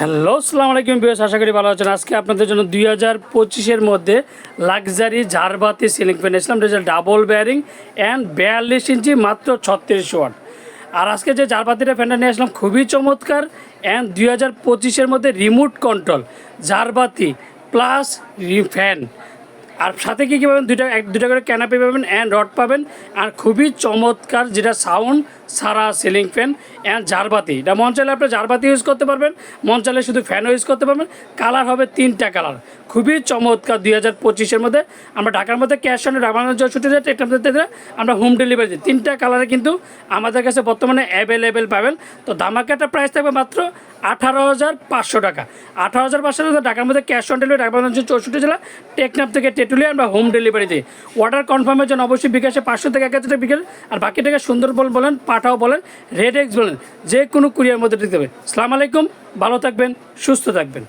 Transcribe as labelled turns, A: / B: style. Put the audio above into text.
A: Hello সালাম আলাইকুম বিয়স আশা করি ভালো আছেন। আজকে আপনাদের জন্য দুই হাজার পঁচিশের মধ্যে লাক্সারি ঝাড়বাতি সিলিং ফ্যান। এসলাম এটা ডাবল ব্যারিং অ্যান্ড বিয়াল্লিশ ইঞ্চি মাত্র ছত্রিশ ওয়াট। আর আজকে যে ঝাড়বাতিটা ফ্যানটা নিয়ে আসলাম খুবই চমৎকার অ্যান্ড দুই হাজার পঁচিশের মধ্যে রিমোট কন্ট্রোল ঝাড়বাতি প্লাস ফ্যান আর সাথে কী কী পাবেন? দুইটা, এক দুটা করে ক্যানাপি পাবেন অ্যান্ড রড পাবেন। আর খুবই চমৎকার যেটা সাউন্ড সারা সিলিং ফ্যান অ্যান্ড জারবাতি। এটা মন চাইলে আপনি জারবাতি ইউজ করতে পারবেন, মন চাইলে শুধু ফ্যানও ইউজ করতে পারবেন। কালার হবে তিনটা কালার খুবই চমৎকার দুই হাজার পঁচিশের মধ্যে। আমরা ঢাকার মধ্যে ক্যাশ অন ঢাকার ছুটি যায় টেকনাতে আমরা হোম ডেলিভারি দিই। তিনটা কালারে কিন্তু আমাদের কাছে বর্তমানে অ্যাভেলেবেল পাবেন। তো ধামাকাটা প্রাইস থাকবে মাত্র আঠারো হাজার পাঁচশো টাকা। আঠারো হাজার পাঁচশো টাকা ঢাকার মধ্যে ক্যাশ অন ডেলিভারি ঢাকা চৌষট্টি জেলা টেকনাপ থেকে টেটুলিয়া বা হোম ডেলিভারিতে। অর্ডার কনফার্মের জন্য অবশ্যই বিকাশে পাঁচশো থেকে এক হাজার বিকাশ আর বাকি টাকা সুন্দরবন বলেন, পাঠাও বলেন রেড এক্স বলেন, যে কোনো কুরিয়ার মধ্যে দিতে হবে সালাম আলাইকুম, ভালো থাকবেন, সুস্থ থাকবেন।